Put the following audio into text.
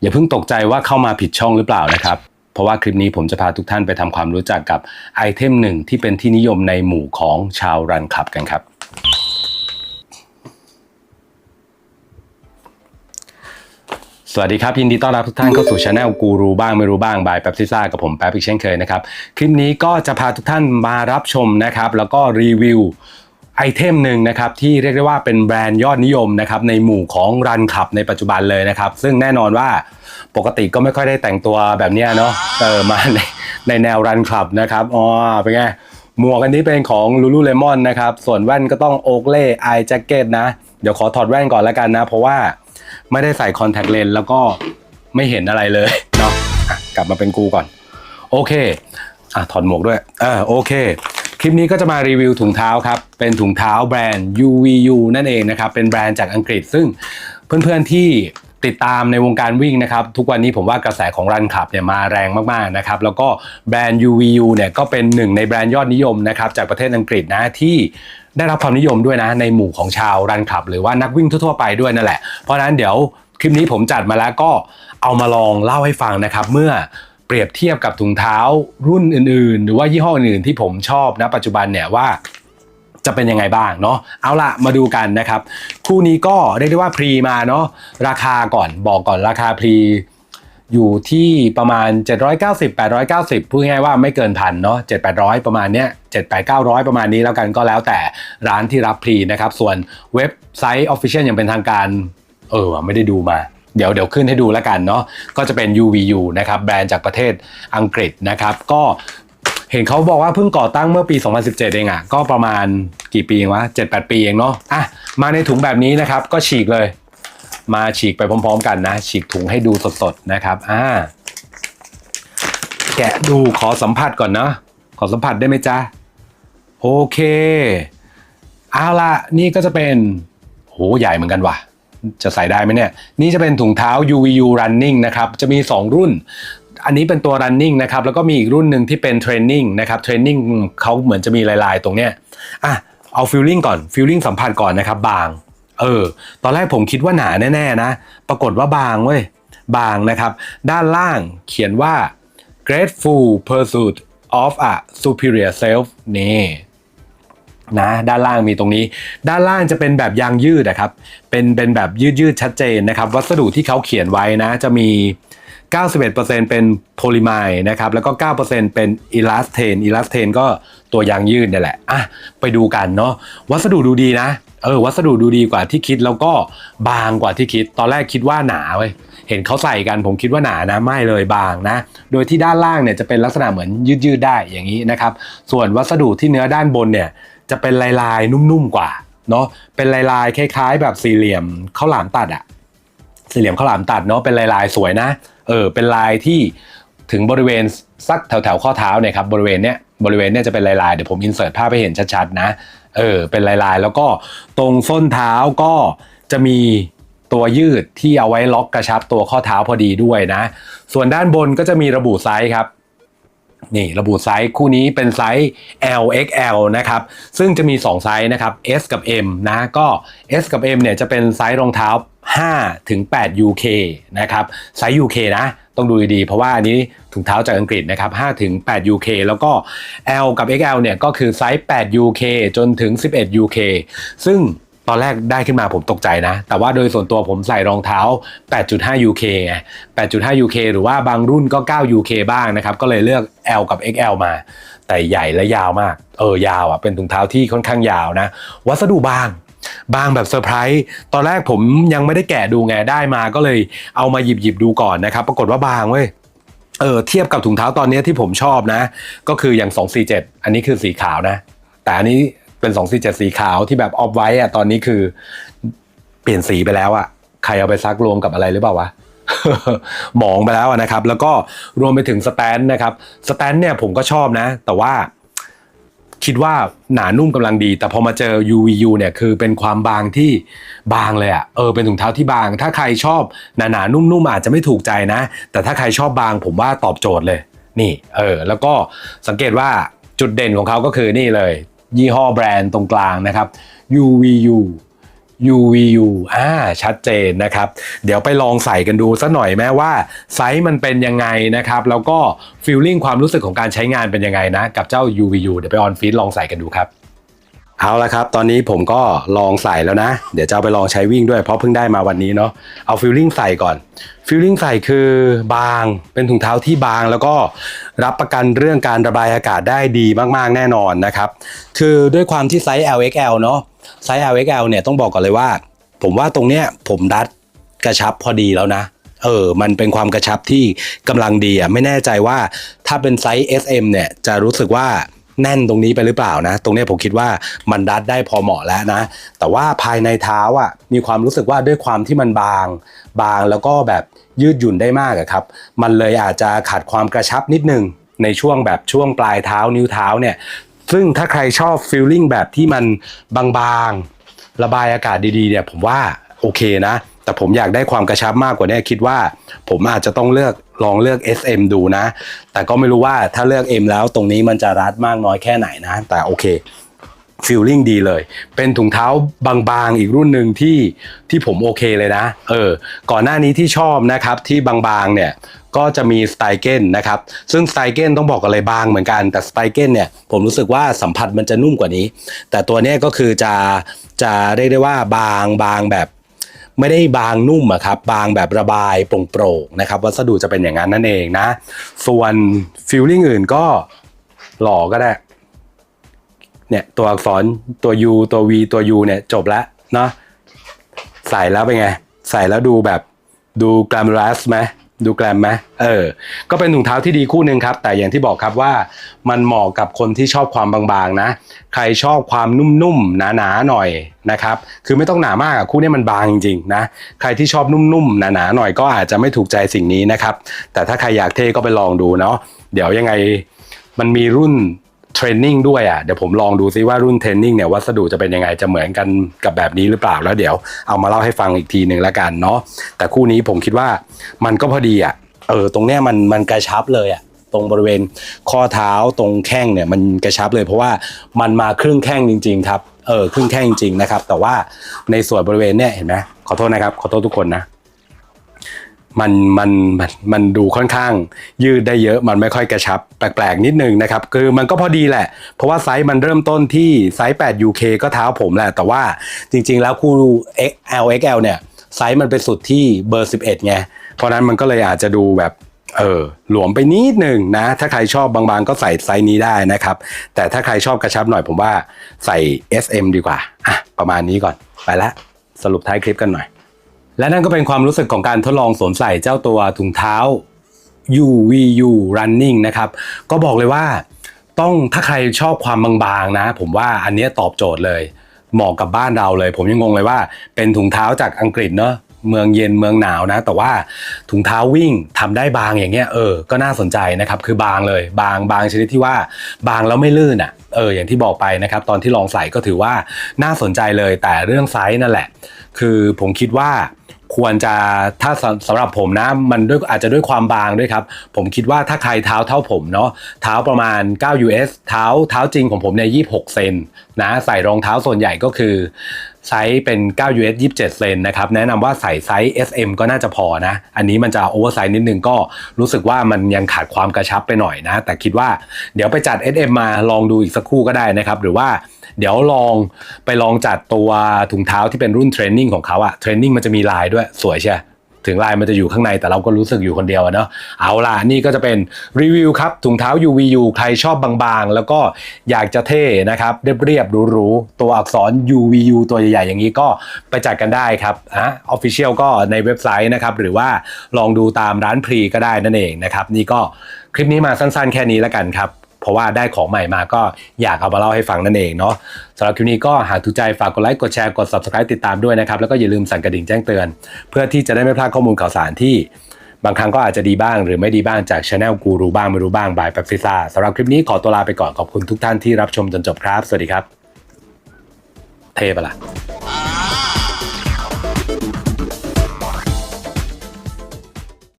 อย่าเพิ่งตกใจว่าเข้ามาผิดช่องหรือเปล่านะครับ เพราะว่าคลิปนี้ผมจะพาทุกท่านไปทำความรู้จักกับไอเทมหนึ่งที่เป็นที่นิยมในหมู่ของชาวรันคลับกันครับ สวัสดีครับ ยินดีต้อนรับทุกท่านเข้าสู่ช anel กูรูบ้างไม่รู้บ้างบายแป๊บซิซ่ากับผมแป๊บอีกเช่นเคยนะครับ คลิปนี้ก็จะพาทุกท่านมารับชมนะครับ แล้วก็รีวิว ไอเทมหนึ่งนะครับที่เรียกได้ว่าเป็นแบรนด์ยอดนิยมนะครับในหมู่ของรันขับในปัจจุบันเลยนะครับ ซึ่งแน่นอนว่าปกติก็ไม่ค่อยได้แต่งตัวแบบนี้เนาะเออมาในในแนวรันคลับนะครับอ๋อเป็นไงหมวกอันนี้เป็นของ Lululemon นะครับ ส่วนแว่นก็ต้องโอกเล่ไอแจ็คเก็ตนะ เดี๋ยวขอถอดแว่นก่อนแล้วกันนะ เพราะว่าไม่ได้ใส่คอนแทคเลนส์แล้วก็ไม่เห็นอะไรเลยเนาะกลับมาเป็นกูก่อน โอเคอะถอดหมวกด้วยอ่าโอเค คลิปนี้ก็จะมารีวิวถุงเท้าครับ เป็นถุงเท้าแบรนด์ UVU นั่นเองนะครับ เป็นแบรนด์จากอังกฤษ ซึ่งเพื่อนๆที่ติดตามในวงการวิ่งนะครับ ทุกวันนี้ผมว่ากระแสของรันขับเนี่ยมาแรงมากๆนะครับ แล้วก็แบรนด์ UVU เนี่ยก็เป็นหนึ่งในแบรนด์ยอดนิยมนะครับจากประเทศอังกฤษนะที่ได้รับความนิยมด้วยนะในหมู่ของชาวรันขับ หรือว่านักวิ่งทั่วๆไปด้วยนั่นแหละ เพราะฉะนั้นเดี๋ยวคลิปนี้ผมจัดมาแล้วก็เอามาลองเล่าให้ฟังนะครับ เมื่อ เปรียบเทียบกับถุงเท้ารุ่นอื่น ๆ หรือว่ายี่ห้ออื่นที่ผมชอบนะปัจจุบันเนี่ยว่าจะเป็นยังไงบ้างเนาะเอาละมาดูกันนะครับ คู่นี้ก็เรียกได้ว่าพรีมาเนาะราคาก่อนบอกก่อนราคาพรีอยู่ที่ประมาณ 790 890 พูดง่ายว่าไม่เกินพันเนาะ7 800 ประมาณเนี้ย7 8 900 ประมาณนี้แล้วกันก็แล้วแต่ร้านที่รับพรีนะครับ ส่วนเว็บไซต์ Official อย่างเป็นทางการ เออไม่ได้ดูมา เดี๋ยวเดี๋ยวขึ้นให้ดูแล้วกันเนาะก็จะเป็น UVU นะครับแบรนด์จากประเทศอังกฤษนะครับ ก็เห็นเขาบอกว่าเพิ่งก่อตั้งเมื่อปี 2017 เองอะ่ะ ก็ประมาณกี่ปีเองวะ7-8 ปีเองเนาะอะมาในถุงแบบนี้นะครับ ก็ฉีกเลย มาฉีกไปพร้อม ๆ กันนะ ฉีกถุงให้ดูสดๆนะครับอ่าแกะดูขอสัมผัสก่อนเนาะขอสัมผัสได้ไหมจ๊ะ โอเคเอาละนี่ก็จะเป็นโหใหญ่เหมือนกันว่ะ จะใส่ได้ไหมเนี่ย นี่จะเป็นถุงเท้า UVU Running นะครับ จะมี 2 รุ่น อันนี้เป็นตัว running นะครับ แล้วก็มีอีกรุ่นหนึ่งที่เป็น training นะครับ training เขาเหมือนจะมีลายๆ ตรงเนี้ยอะเอา feeling ก่อน feeling สัมผัสก่อนนะครับ บาง เออ ตอนแรกผมคิดว่าหนาแน่ๆนะ ปรากฏว่าบางเว้ย บางนะครับ ด้านล่างเขียนว่า grateful pursuit of a superior self นี่ นะด้านล่างมีตรงนี้ ด้านล่างจะเป็นแบบยางยืดนะครับ เป็นเป็นแบบยืดยืดชัดเจนนะครับ วัสดุที่เขาเขียนไว้นะจะมี 91%เป็นโพลิมายนะครับ แล้วก็ 9%เป็นอิลาสเทนอิลาสเทนก็ตัวยางยืดนี่แหละ อะ ไปดูกันเนาะ วัสดุดูดีนะ เออ วัสดุดูดีกว่าที่คิด แล้วก็บางกว่าที่คิด ตอนแรกคิดว่าหนาเว้ย เห็นเขาใส่กันผมคิดว่าหนานะ ไม่เลยบางนะ โดยที่ด้านล่างเนี่ยจะเป็นลักษณะเหมือนยืดยืดได้อย่างนี้นะครับ ส่วนวัสดุที่เนื้อด้านบนเนี่ย จะเป็นลายลายๆนุ่มๆกว่าเนาะเป็นลายลายๆคล้าย ๆ แบบสี่เหลี่ยมข้าวหลามตัดอะสี่เหลี่ยมข้าวหลามตัดเนาะเป็นลายลายๆสวยนะเออเป็นลายที่ถึงบริเวณสักแถวๆข้อเท้าเนี่ยครับบริเวณเนี้ยบริเวณเนี้ยจะเป็นลายลายๆเดี๋ยวผมอินเสิร์ตภาพให้เห็นชัดๆนะเออเป็นลายลายๆแล้วก็ตรงส้นเท้าก็จะมีตัวยืดที่เอาไว้ล็อกกระชับตัวข้อเท้าพอดีด้วยนะ ส่วนด้านบนก็จะมีระบุไซส์ครับ นี่ระบุไซส์คู่นี้เป็นไซส์ L XL นะครับ ซึ่งจะมี 2 ไซส์นะครับ S กับ M นะก็ S กับ M เนี่ยจะเป็นไซส์รองเท้า5ถึง8 UK นะครับไซส์ UK นะ ต้องดูดีๆ เพราะว่าอันนี้ถุงเท้าจากอังกฤษนะครับ5ถึง8 UK แล้วก็ L กับ XL เนี่ยก็คือไซส์8 UK จนถึง 11 UK ซึ่ง ตอนแรกได้ขึ้นมาผมตกใจนะ แต่ว่าโดยส่วนตัวผมใส่รองเท้า 8.5 UK ไง 8.5 UK หรือว่าบางรุ่นก็ 9 UK บ้างนะครับ ก็เลยเลือก L กับ XL มา แต่ใหญ่และยาวมาก เออยาวอะ เป็นถุงเท้าที่ค่อนข้างยาวนะ วัสดุบางบางแบบเซอร์ไพรส์ตอนแรกผมยังไม่ได้แกะดูไงได้มาก็เลยเอามาหยิบหยิบดูก่อนนะครับ ปรากฏว่าบางเว้ยเออเทียบกับถุงเท้าตอนนี้ที่ผมชอบนะ ก็คืออย่าง 247 อันนี้คือสีขาวนะ แต่อันนี้ เป็น247สีขาวที่แบบออฟไว้อะตอนนี้คือ เปลี่ยนสีไปแล้วอะใครเอาไปซักรวมกับอะไรหรือเปล่าวะหมองไปแล้วนะครับ แล้วก็รวมไปถึงสแตนนะครับสแตนเนี่ยผมก็ชอบนะ แต่ว่าคิดว่าหนานุ่มกำลังดี แต่พอมาเจอ UVU เนี่ยคือเป็นความบางที่บางเลยอะ่ะเออเป็นถุงเท้าที่บาง ถ้าใครชอบหนาๆนุ่มๆอาจจะไม่ถูกใจนะ แต่ถ้าใครชอบบางผมว่าตอบโจทย์เลย นี่ เออ แล้วก็สังเกตว่าจุดเด่นของเขาก็คือนี่เลย ยี่ห้อแบรนด์ตรงกลางนะครับ UVU UVU อ่าชัดเจนนะครับ เดี๋ยวไปลองใส่กันดูสักหน่อยแม้ว่าไซส์มันเป็นยังไงนะครับ แล้วก็ฟีลลิ่งความรู้สึกของการใช้งานเป็นยังไงนะ กับเจ้า UVU เดี๋ยวไปออนฟีดลองใส่กันดูครับ เอาละครับ ตอนนี้ผมก็ลองใส่แล้วนะ เดี๋ยวจะเอาไปลองใช้วิ่งด้วยเพราะเพิ่งได้มาวันนี้เนาะเอาฟิลลิ่งใส่ก่อนฟิลลิ่งใส่คือบางเป็นถุงเท้าที่บางแล้วก็รับประกันเรื่องการระบายอากาศได้ดีมากๆแน่นอนนะครับ คือด้วยความที่ไซส์ LXL เนาะไซส์ LXL เนี่ยต้องบอกก่อนเลยว่า ผมว่าตรงเนี้ยผมดัดกระชับพอดีแล้วนะเออ มันเป็นความกระชับที่กำลังดีอะไม่แน่ใจว่าถ้าเป็นไซส์ SM เนี่ยจะรู้สึกว่า แน่นตรงนี้ไปหรือเปล่านะ ตรงนี้ผมคิดว่ามันดัดได้พอเหมาะแล้วนะ แต่ว่าภายในเท้าอะมีความรู้สึกว่าด้วยความที่มันบาง บางแล้วก็แบบยืดหยุ่นได้มากครับ มันเลยอาจจะขาดความกระชับนิดนึงในช่วงแบบช่วงปลายเท้านิ้วเท้าเนี่ย ซึ่งถ้าใครชอบฟีลลิ่งแบบที่มันบางๆ ระบายอากาศดีๆเนี่ยผมว่าโอเคนะ แต่ผมอยากได้ความกระชับมากกว่านี้คิดว่า ผมอาจจะต้องเลือกลองเลือก SM ดูนะ แต่ก็ไม่รู้ว่าถ้าเลือก M แล้วตรงนี้มันจะรัดมากน้อยแค่ไหนนะ แต่โอเคฟีลลิ่งดีเลย เป็นถุงเท้าบางๆ อีกรุ่นหนึ่งที่ที่ผมโอเคเลยนะ เออ ก่อนหน้านี้ที่ชอบนะครับที่บางๆ เนี่ย ก็จะมีสไตเกนนะครับ ซึ่งสไตเกนต้องบอกกันเลยบางเหมือนกัน แต่สไตเกนเนี่ย ผมรู้สึกว่าสัมผัสมันจะนุ่มกว่านี้ แต่ตัวนี้ก็คือจะจะเรียกได้ว่าบางบางแบบ ไม่ได้บางนุ่มอะครับ บางแบบระบายโปร่งๆนะครับ วัสดุจะเป็นอย่างนั้นนั่นเองนะ ส่วนฟิลลิ่งอื่นก็หล่อก็ได้เนี่ยตัวอักษรตัว U ตัว V ตัว U เนี่ยจบแล้วเนาะใส่แล้วเป็นไง ใส่แล้วดูแบบดูแกรมรัสไหม ดูแกรมไหมเออ ก็เป็นถุงเท้าที่ดีคู่หนึ่งครับ แต่อย่างที่บอกครับว่ามันเหมาะกับคนที่ชอบความบางๆนะ ใครชอบความนุ่มๆ หนาๆ หน่อยนะครับ คือไม่ต้องหนามากอะคู่นี้มันบางจริงๆนะ ใครที่ชอบนุ่มๆ หนาๆ หน่อยก็อาจจะไม่ถูกใจสิ่งนี้นะครับ แต่ถ้าใครอยากเท่ก็ไปลองดูเนาะ เดี๋ยวยังไงมันมีรุ่น เทรนนิ่งด้วยอะเดี๋ยวผมลองดูซิว่ารุ่นเทรนนิ่งเนี่ยวัสดุจะเป็นยังไงจะเหมือนกันกับแบบนี้หรือเปล่าแล้วเดี๋ยวเอามาเล่าให้ฟังอีกทีหนึ่งละกันเนาะแต่คู่นี้ผมคิดว่ามันก็พอดีอะเออตรงเนี้ยมันมันกระชับเลยอะตรงบริเวณข้อเท้าตรงแข้งเนี่ยมันกระชับเลยเพราะว่ามันมาครึ่งแข้งจริง ๆ ครับเออครึ่งแข้งจริงๆนะครับแต่ว่าในส่วนบริเวณเนี่ยเห็นไหมขอโทษนะครับขอโทษทุกคนนะ มันมันมันดูค่อนข้าง ยืดได้เยอะมันไม่ค่อยกระชับ แปลกๆนิดนึงนะครับ คือมันก็พอดีแหละ เพราะว่าไซส์มันเริ่มต้นที่ไซส์ 8 UK ก็เท้าผมแหละ แต่ว่าจริงๆแล้วคู่ XL XL เนี่ย ไซส์มันไปสุดที่เบอร์ 11 ไง เพราะนั้นมันก็เลยอาจจะดูแบบเออหลวมไปนิดหนึ่งนะ ถ้าใครชอบบางๆ ก็ใส่ไซส์นี้ได้นะครับ แต่ถ้าใครชอบกระชับหน่อยผมว่าใส่ SM ดีกว่า อะ ประมาณนี้ก่อน ไปละ สรุปท้ายคลิปกันหน่อย และนั่นก็เป็นความรู้สึกของการทดลองสวมใส่เจ้าตัวถุงเท้า UVU Running นะครับ ก็บอกเลยว่าต้องถ้าใครชอบความบางๆนะ ผมว่าอันนี้ตอบโจทย์เลย เหมาะกับบ้านเราเลย ผมยังงงเลยว่าเป็นถุงเท้าจากอังกฤษเนอะ เมืองเย็นเมืองหนาวนะ แต่ว่าถุงเท้าวิ่งทำได้บางอย่างเงี้ยเออก็น่าสนใจนะครับคือบางเลย บางบางชนิดที่ว่าบางแล้วไม่ลื่นอะเอออย่างที่บอกไปนะครับ ตอนที่ลองใส่ก็ถือว่าน่าสนใจเลย แต่เรื่องไซส์นั่นแหละ คือผมคิดว่า ควรจะถ้าสำสำหรับผมนะมันด้วยอาจจะด้วยความบางด้วยครับ ผมคิดว่าถ้าใครเท้าเท่าผมเนาะเท้าประมาณ 9 US เท้าเท้าจริงของผมเนี่ย26 เซนนะใส่รองเท้าส่วนใหญ่ก็คือไซส์เป็น 9 US 27 เซนนะครับ แนะนำว่าใส่ไซส์ SM ก็น่าจะพอนะ อันนี้มันจะโอเวอร์ไซส์นิดนึงก็รู้สึกว่ามันยังขาดความกระชับไปหน่อยนะ แต่คิดว่าเดี๋ยวไปจัด SM มาลองดูอีกสักคู่ก็ได้นะครับ หรือว่า เดี๋ยวลองไปลองจัดตัวถุงเท้าที่เป็นรุ่นเทรนนิ่งของเขาอะเทรนนิ่งมันจะมีลายด้วยสวยใช่ถึงลายมันจะอยู่ข้างในแต่เราก็รู้สึกอยู่คนเดียวเนาะเอาล่ะนี่ก็จะเป็นรีวิวครับถุงเท้า UVU ใครชอบบางๆ แล้วก็อยากจะเท่นะครับ เรียบๆหรูๆตัวอักษร UVU ตัวใหญ่ๆอย่างนี้ก็ไปจัดกันได้ครับอะออฟฟิเชียลก็ในเว็บไซต์นะครับ หรือว่าลองดูตามร้านพรีก็ได้นั่นเองนะครับ นี่ก็คลิปนี้มาสั้นๆ แค่นี้แล้วกันครับ ราะว่าได้ของใหม่มาก็อยากเอามาเล่าให้ฟังนั่นเองเนาะสำหรับคลิปนี้ก็หากถูกใจฝากกดไลค์กดแชร์กด subscribe ติดตามด้วยนะครับแล้วก็อย่าลืมสั่นกระดิ่งแจ้งเตือน เพื่อที่จะได้ไม่พลาดข้อมูลข่าวสารที่บางครั้งก็อาจจะดีบ้างหรือไม่ดีบ้างจากช anel กูรู้บ้างไม่รู้บ้างบายแป๊บซิซ่าสำหรับคลิปนี้ขอตัวลาไปก่อนขอบคุณทุกท่านที่รับชมจนจบครับ สวัสดีครับ เทปะละ